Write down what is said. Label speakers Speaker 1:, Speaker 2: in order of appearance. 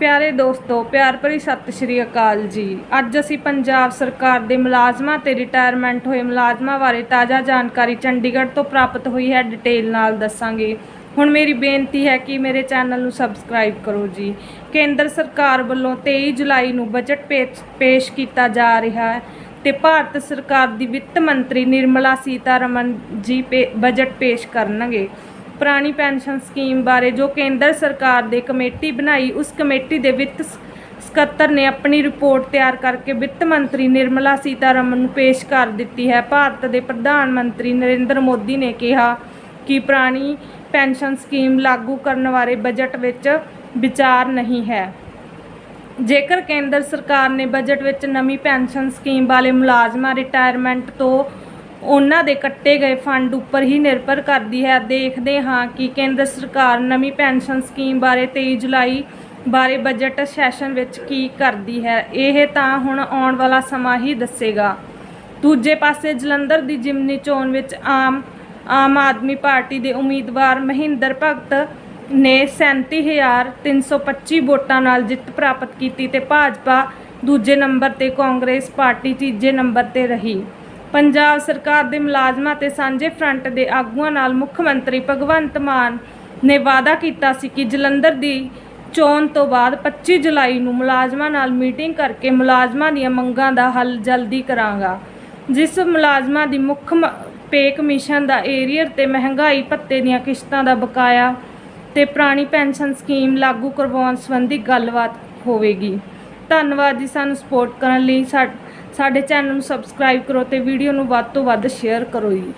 Speaker 1: ਪਿਆਰੇ ਦੋਸਤੋ, ਪਿਆਰ ਭਰੀ ਸਤਿ ਸ਼੍ਰੀ ਅਕਾਲ ਜੀ। ਅੱਜ ਅਸੀਂ ਪੰਜਾਬ ਸਰਕਾਰ ਦੇ ਮੁਲਾਜ਼ਮਾਂ ਤੇ ਰਿਟਾਇਰਮੈਂਟ ਹੋਏ ਮੁਲਾਜ਼ਮਾਂ ਬਾਰੇ ਤਾਜ਼ਾ ਜਾਣਕਾਰੀ ਚੰਡੀਗੜ੍ਹ ਤੋਂ ਪ੍ਰਾਪਤ ਹੋਈ ਹੈ ਡਿਟੇਲ ਨਾਲ ਦੱਸਾਂਗੇ। ਹੁਣ ਮੇਰੀ ਬੇਨਤੀ ਹੈ ਕਿ ਮੇਰੇ ਚੈਨਲ ਨੂੰ ਸਬਸਕ੍ਰਾਈਬ ਕਰੋ ਜੀ। ਕੇਂਦਰ ਸਰਕਾਰ ਵੱਲੋਂ 23 ਜੁਲਾਈ ਨੂੰ ਬਜਟ ਪੇਸ਼- ਪੇਸ਼ ਕੀਤਾ ਜਾ ਰਿਹਾ ਹੈ ਤੇ ਭਾਰਤ ਸਰਕਾਰ ਦੀ ਵਿੱਤ ਮੰਤਰੀ ਨਿਰਮਲਾ ਸੀਤਾਰਮਨ ਜੀ ਪੇ- ਬਜਟ ਪੇਸ਼ ਕਰਨਗੇ। ਪੁਰਾਣੀ ਪੈਨਸ਼ਨ ਸਕੀਮ ਬਾਰੇ ਜੋ ਕੇਂਦਰ ਸਰਕਾਰ ਦੇ ਕਮੇਟੀ ਬਣਾਈ, ਉਸ ਕਮੇਟੀ ਦੇ ਵਿੱਤ ਸ- ਸਕੱਤਰ ਨੇ ਆਪਣੀ ਰਿਪੋਰਟ ਤਿਆਰ ਕਰਕੇ ਵਿੱਤ ਮੰਤਰੀ ਨਿਰਮਲਾ ਸੀਤਾਰਮਨ ਨੂੰ ਪੇਸ਼ ਕਰ ਦਿੱਤੀ ਹੈ। ਭਾਰਤ ਦੇ ਪ੍ਰਧਾਨ ਮੰਤਰੀ ਨਰਿੰਦਰ ਮੋਦੀ ਨੇ ਕਿਹਾ ਕਿ ਪੁਰਾਣੀ ਪੈਨਸ਼ਨ ਸਕੀਮ ਲਾਗੂ ਕਰਨ ਬਾਰੇ ਬਜਟ ਵਿੱਚ ਵਿਚਾਰ ਨਹੀਂ ਹੈ। ਜੇਕਰ ਕੇਂਦਰ ਸਰਕਾਰ ਨੇ ਬਜਟ ਵਿੱਚ ਨਵੀਂ ਪੈਨਸ਼ਨ ਸਕੀਮ ਵਾਲੇ ਮੁਲਾਜ਼ਮਾਂ, ਰਿਟਾਇਰਮੈਂਟ ਤੋਂ ਉਹਨਾਂ ਦੇ ਕੱਟੇ ਗਏ ਫੰਡ ਉੱਪਰ ਹੀ ਨਿਰਭਰ ਕਰਦੀ ਹੈ। ਦੇਖਦੇ ਹਾਂ ਕਿ ਕੇਂਦਰ ਸਰਕਾਰ ਨਵੀਂ ਪੈਨਸ਼ਨ ਸਕੀਮ ਬਾਰੇ 23 ਜੁਲਾਈ ਬਾਰੇ ਬਜਟ ਸੈਸ਼ਨ ਵਿੱਚ ਕੀ ਕਰਦੀ ਹੈ। ਇਹ ਤਾਂ ਹੁਣ ਆਉਣ ਵਾਲਾ ਸਮਾਂ ਹੀ ਦੱਸੇਗਾ। ਦੂਜੇ ਪਾਸੇ ਜਲੰਧਰ ਦੀ ਜਿਮਨੀ ਚੋਣ ਵਿੱਚ ਆਮ ਆਮ ਆਦਮੀ ਪਾਰਟੀ ਦੇ ਉਮੀਦਵਾਰ ਮਹਿੰਦਰ ਭਗਤ ਨੇ 37325 ਵੋਟਾਂ ਨਾਲ ਜਿੱਤ ਪ੍ਰਾਪਤ ਕੀਤੀ ਤੇ ਭਾਜਪਾ ਦੂਜੇ ਨੰਬਰ ਤੇ, ਕਾਂਗਰਸ ਪਾਰਟੀ ਤੀਜੇ ਨੰਬਰ ਤੇ ਰਹੀ। ਪੰਜਾਬ ਸਰਕਾਰ ਦੇ ਮੁਲਾਜ਼ਮਾਂ ਤੇ ਸਾਂਝੇ ਫਰੰਟ ਦੇ ਆਗੂਆਂ ਨਾਲ ਮੁੱਖ ਮੰਤਰੀ ਭਗਵੰਤ ਮਾਨ ਨੇ ਵਾਅਦਾ ਕੀਤਾ ਸੀ ਕਿ ਜਲੰਧਰ ਦੀ ਚੋਣ ਤੋਂ ਬਾਅਦ 25 ਜੁਲਾਈ ਨੂੰ ਮੁਲਾਜ਼ਮਾਂ ਨਾਲ ਮੀਟਿੰਗ ਕਰਕੇ ਮੁਲਾਜ਼ਮਾਂ ਦੀਆਂ ਮੰਗਾਂ ਦਾ ਹੱਲ ਜਲਦੀ ਕਰਾਂਗਾ। ਜਿਸ ਮੁਲਾਜ਼ਮਾਂ ਦੀ ਮੁੱਖ ਮ- ਪੇ ਕਮਿਸ਼ਨ ਦਾ ਏਰੀਅਰ ਤੇ ਮਹਿੰਗਾਈ ਭੱਤੇ ਦੀਆਂ ਕਿਸ਼ਤਾਂ ਦਾ ਬਕਾਇਆ ਤੇ ਪੁਰਾਣੀ ਪੈਨਸ਼ਨ ਸਕੀਮ ਲਾਗੂ ਕਰਵਾਉਣ ਸੰਬੰਧੀ ਗੱਲਬਾਤ ਹੋਵੇਗੀ। ਧੰਨਵਾਦ ਜੀ ਸਾਨੂੰ ਸਪੋਰਟ ਕਰਨ ਲਈ। ਸਾ- ਸਾਡੇ ਚੈਨਲ ਨੂੰ ਸਬਸਕ੍ਰਾਈਬ ਕਰੋ ਤੇ ਵੀਡੀਓ ਨੂੰ ਵੱਧ ਤੋਂ ਵੱਧ ਸ਼ੇਅਰ ਕਰੋ ਜੀ।